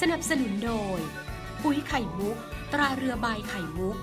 สนับสนุนโดย ปุ๋ยไข่มุก ตราเรือใบไข่มุก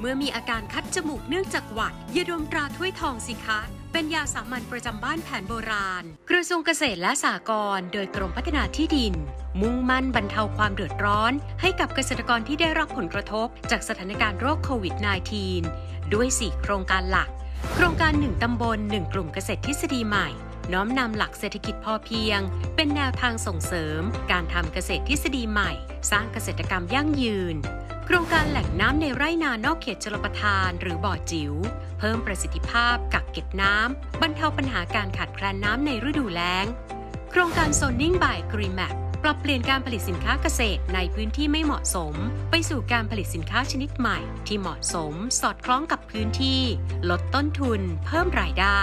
เมื่อมีอาการคัดจมูกเนื่องจากหวัดยาดมตราถ้วยทองสิคะ เป็นยาสามัญประจำบ้านแผนโบราณ กระทรวงเกษตรและสหกรณ์โดยกรมพัฒนาที่ดิน มุ่งมั่นบรรเทาความเดือดร้อน ให้กับเกษตรกรที่ได้รับผลกระทบ จากสถานการณ์โรคโควิด -19 ด้วย 4 โครงการหลัก โครงการ 1 ตำบล 1 กลุ่มเกษตรทฤษฎีใหม่ น้อมนำหลักเศรษฐกิจพอเพียง เป็นแนวทางส่งเสริม การทำเกษตรทฤษฎีใหม่ สร้างเกษตรกรรมยั่งยืน โครงการแหล่งน้ำในไร่นานอกเขตชลประทาน หรือบ่อจิ๋วเพิ่มประสิทธิภาพกักเก็บน้ำบรรเทาปัญหาการขาดแคลนน้ำในฤดูแล้ง โครงการโซนนิ่งบายกรีแมปปรับเปลี่ยนการผลิตสินค้าเกษตรในพื้นที่ไม่เหมาะสม ไปสู่การผลิตสินค้าชนิดใหม่ ที่เหมาะสม สอดคล้องกับพื้นที่ ลดต้นทุน เพิ่มรายได้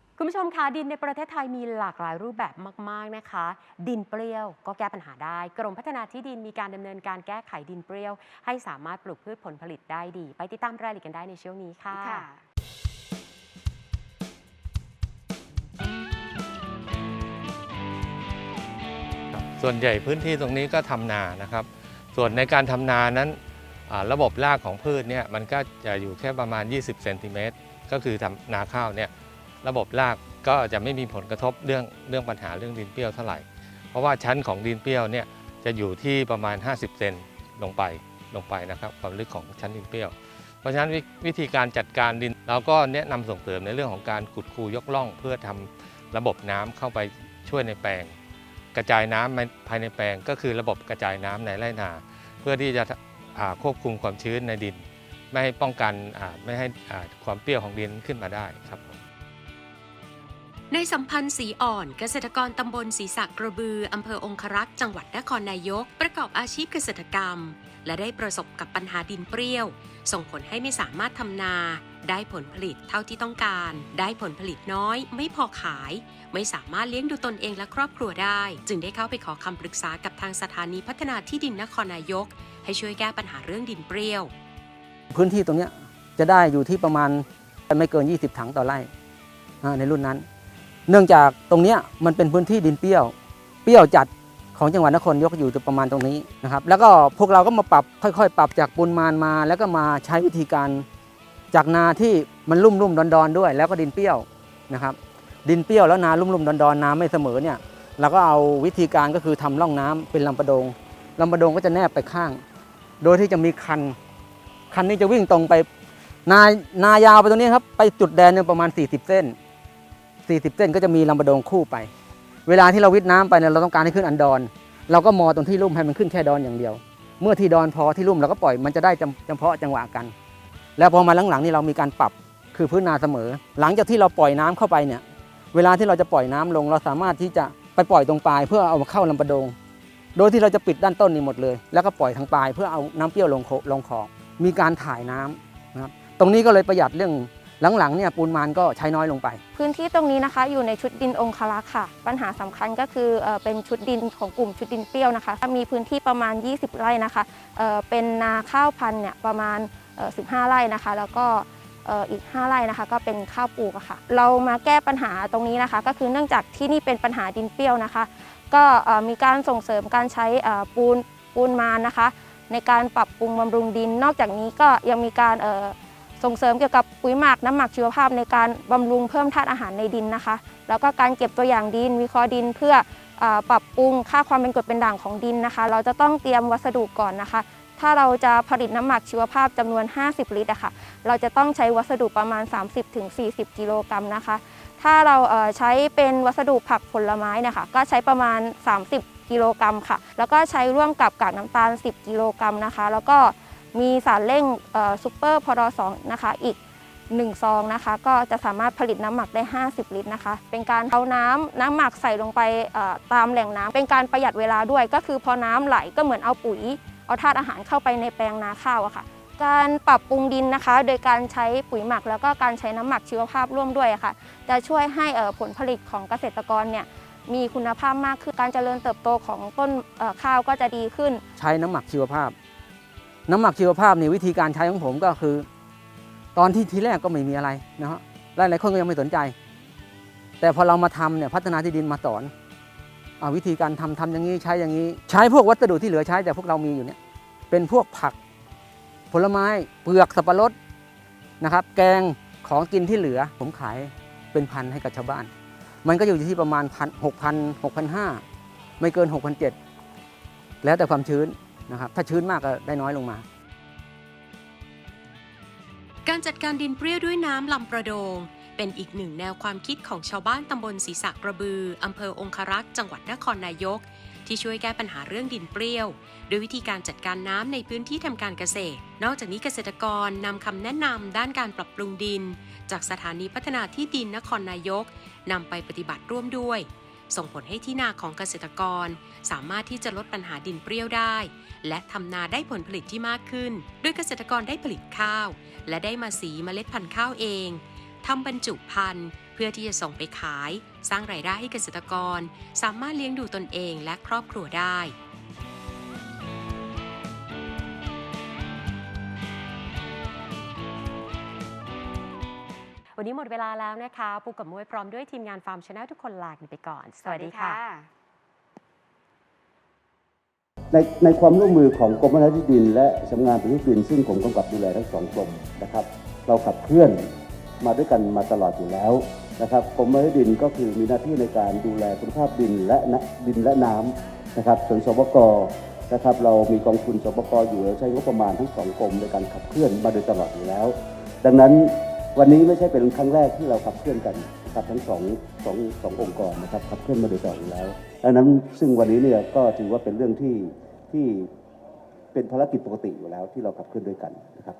คุณผู้ชมคะดินในประเทศไทยมีหลากหลายรูปแบบมาก ๆนะคะ ดินเปรี้ยวก็แก้ปัญหาได้ กรมพัฒนาที่ดินมีการดำเนินการแก้ไขดินเปรี้ยว ให้สามารถปลูกพืชผลผลิตได้ดี ไปติดตามรายละเอียดกันได้ในช่วงนี้ค่ะคะส่วนใหญ่พื้นที่ตรงนี้ก็ทำนานะครับ ส่วนในการทำนานั้นระบบรากของพืชเนี่ยมันก็จะอยู่แค่ประมาณ 20เซนติเมตรก็คือทำนาข้าวเนี่ย ระบบรากก็จะไม่มีผลกระทบเรื่องเรื่องปัญหาเรื่องดินเปรี้ยวเท่าไหร่ เพราะว่าชั้นของดินเปรี้ยวเนี่ยจะอยู่ที่ประมาณ 50 เซนลงไปลงไปนะครับความลึกของชั้นดินเปรี้ยว เพราะฉะนั้นวิวิธีการจัดการดินเราก็แนะนำส่งเสริมในเรื่องของการขุดคูยกล่อง เพื่อทำระบบน้ำเข้าไปช่วยในแปลง กระจายน้ำภายในแปลง ก็คือระบบกระจายน้ำในไร่นา เพื่อที่จะควบคุมความชื้นในดิน ไม่ให้ป้องกันไม่ให้ความเปรี้ยวของดินขึ้นมาได้ครับ ในสัมพันธ์สีอ่อนเกษตรกรตำบลศรีสักกระบืออำเภอองครักษ์จังหวัดนครนายก ประกอบอาชีพเกษตรกรรม และได้ประสบกับปัญหาดินเปรี้ยว ส่งผลให้ไม่สามารถทำนา ได้ผลผลิตเท่าที่ต้องการ ได้ผลผลิตน้อย ไม่พอขาย ไม่สามารถเลี้ยงดูตนเองและครอบครัวได้ จึงได้เข้าไปขอคำปรึกษากับทางสถานีพัฒนาที่ดินนครนายก ให้ช่วยแก้ปัญหาเรื่องดินเปรี้ยว พื้นที่ตรงเนี้ยจะได้อยู่ที่ประมาณไม่เกิน 20 ถังต่อไร่อ่าในรุ่นนั้น เนื่องจากตรงนี้มันเป็นพื้นที่ดินเปรี้ยว เปรี้ยวจัดของจังหวัดนครยกอยู่ประมาณตรงนี้นะครับแล้วก็พวกเราก็มาปรับค่อยๆ ปรับจากปูนมานมา แล้วก็มาใช้วิธีการจากนาที่มันลุ่มลุ่มๆดอนๆด้วย แล้วก็ดินเปรี้ยวนะครับ ดินเปรี้ยวแล้วนาลุ่มลุ่มๆดอนๆน้ำไม่เสมอเนี่ยเราก็เอาวิธีการก็คือทำร่องน้ำเป็นลำประดงลำประดงก็จะแนบไปข้าง โดยที่จะมีคัน คันนี้จะวิ่งตรงไปนานายาวไปตรงนี้ครับไปจุดแดนเนี่ยประมาณ 40 เส้น 40 เส้นก็จะมีลำบะดงคู่ไป เวลาที่เราวิทน้ำไปเนี่ยเราต้องการให้ขึ้นอันดอน เราก็มอตรงที่ลุ่มให้มันขึ้นแค่ดอนอย่างเดียว เมื่อที่ดอนพอที่ลุ่มเราก็ปล่อยมันจะได้จำเพาะจังหวะกัน แล้วพอมาหลังๆนี่เรามีการปรับคือพื้นนาเสมอ หลังจากที่เราปล่อยน้ำเข้าไปเนี่ยเวลาที่เราจะปล่อยน้ำลง เราสามารถที่จะไปปล่อยตรงปลายเพื่อเอามาเข้าลำบะดง โดยที่เราจะปิดด้านต้นนี่หมดเลย แล้วก็ปล่อยทางปลายเพื่อเอาน้ำเปรี้ยวลงโคลงคลองมีการถ่ายน้ำนะครับตรงนี้ก็เลยประหยัดเรื่อง หลังๆเนี่ยปูนมานก็ใช้น้อยลงไป พื้นที่ตรงนี้นะคะ อยู่ในชุดดินองคลักษ์ค่ะ ปัญหาสำคัญก็คือเป็นชุดดินของกลุ่มชุดดินเปรี้ยวนะคะมีพื้นที่ประมาณ 20 ไร่นะคะเป็นนาข้าวพันธุ์เนี่ยประมาณ 15 ไร่นะคะ แล้วก็อีก 5 ไร่นะคะก็เป็นข้าวปลูกค่ะ เรามาแก้ปัญหาตรงนี้นะคะ ก็คือเนื่องจากที่นี่เป็นปัญหาดินเปรี้ยวนะคะ ก็มีการส่งเสริมการใช้ปูนปูนมานนะคะ ในการปรับปรุงบำรุงดิน นอกจากนี้ก็ยังมีการ ส่งเสริมเกี่ยวกับปุ๋ยหมักน้ำหมักชีวภาพในการบำรุงเพิ่มธาตุอาหารในดินนะคะ แล้วก็การเก็บตัวอย่างดิน วิเคราะห์ดินเพื่ออปรับปรุงค่าความเป็นกรดเป็นด่างของดินนะคะ เราจะต้องเตรียมวัสดุก่อนนะคะ ถ้าเราจะผลิตน้ำหมักชีวภาพจำนวน 50 ลิตรอะค่ะ เราจะต้องใช้วัสดุประมาณ 30-40 กิโลกรัมนะคะ ถ้าเราใช้เป็นวัสดุผักผลไม้นะคะก็ใช้ประมาณ 30 กิโลกรัมค่ะ แล้วก็ใช้ร่วมกับกากน้ำตาล 10 กิโลกรัมนะคะ แล้วก็ มีสารเร่งซูเปอร์พอดสองนะคะอีก 1 ซองนะคะ ก็จะสามารถผลิตน้ำหมักได้ 50 ลิตรนะคะ เป็นการเอาน้ำน้ำหมักใส่ลงไปตามแหล่งน้ำเป็นการประหยัดเวลาด้วย ก็คือพอน้ำไหลก็เหมือนเอาปุ๋ย เอาธาตุอาหารเข้าไปในแปลงนาข้าวอะค่ะ การปรับปรุงดินนะคะ โดยการใช้ปุ๋ยหมัก แล้วก็การใช้น้ำหมักชีวภาพร่วมด้วยค่ะ จะช่วยให้ผลผลิตของเกษตรกรเนี่ยมีคุณภาพมากขึ้น การเจริญเติบโตของต้นข้าวก็จะดีขึ้น ใช้น้ำหมักชีวภาพ น้ำหมักชีวภาพนี่วิธีการใช้ของผมก็คือ ตอนที่ทีแรกก็ไม่มีอะไรนะฮะหลายๆคนก็ยังไม่สนใจ แต่พอเรามาทำเนี่ยพัฒนาที่ดินมาสอนอาวิธีการทำทำอย่างนี้ใช้อย่างนี้ ใช้พวกวัสดุที่เหลือใช้แต่พวกเรามีอยู่เนี่ยเป็นพวกผัก ผลไม้เปลือกสับปะรดนะครับ แกงของกินที่เหลือ ผมขายเป็นพันให้กับชาวบ้าน มันก็อยู่ที่ประมาณพันหกพันหกพันห้าไม่เกินหกพันเจ็ดแล้วแต่ความชื้น นะครับถ้าชื้นมากก็ได้น้อยลงมา การจัดการดินเปรี้ยวด้วยน้ำลำประโดง เป็นอีกหนึ่งแนวความคิดของชาวบ้านตำบลศรีสักกระบืออำเภอองคารักษ์จังหวัดนครนายก ที่ช่วยแก้ปัญหาเรื่องดินเปรี้ยว โดยวิธีการจัดการน้ำในพื้นที่ทำการเกษตร นอกจากนี้เกษตรกรนำคำแนะนำด้านการปรับปรุงดิน จากสถานีพัฒนาที่ดินนครนายกนำไปปฏิบัติร่วมด้วย ส่งผลให้ที่นาของเกษตรกร สามารถที่จะลดปัญหาดินเปรี้ยวได้ และทำนาได้ผลผลิตที่มากขึ้น โดยเกษตรกรได้ผลิตข้าว และได้มาสีเมล็ดพันธุ์ข้าวเองทำบรรจุพันธุ์เพื่อที่จะส่งไปขาย สร้างรายได้ให้เกษตรกร สามารถเลี้ยงดูตนเองและครอบครัวได้ วันนี้หมดเวลาแล้วนะคะปูกับมวยพร้อมด้วยทีมงานฟาร์มชาแนลทุกคนลากันไปก่อน สวัสดีค่ะ ในในความร่วมมือของกรมพัฒนาที่ดิน และสำนักงานปฏิรูปดิน ซึ่งผมกำกับดูแลทั้งสองกรมนะครับ เราขับเคลื่อนมาด้วยกันมาตลอดอยู่แล้วนะครับกรมพัฒนาที่ดินก็คือมีหน้าที่ในการดูแลคุณภาพดินและนะดินและน้ำนะครับส่วนสปกนะครับเรามีกองทุนสปกอยู่เราใช้งบประมาณทั้งสองกรมในการขับเคลื่อนมาโดยตลอดอยู่แล้ว ดังนั้น วันนี้ไม่ใช่เป็นครั้งแรกที่เราขับเคลื่อนกันกับทั้งสองสองสององค์กรนะครับขับเคลื่อนมาโดยตลอดแล้วดังนั้นซึ่งวันนี้เนี่ยก็ถือว่าเป็นเรื่องที่ที่เป็นภารกิจปกติอยู่แล้วที่เราขับเคลื่อนด้วยกันนะครับ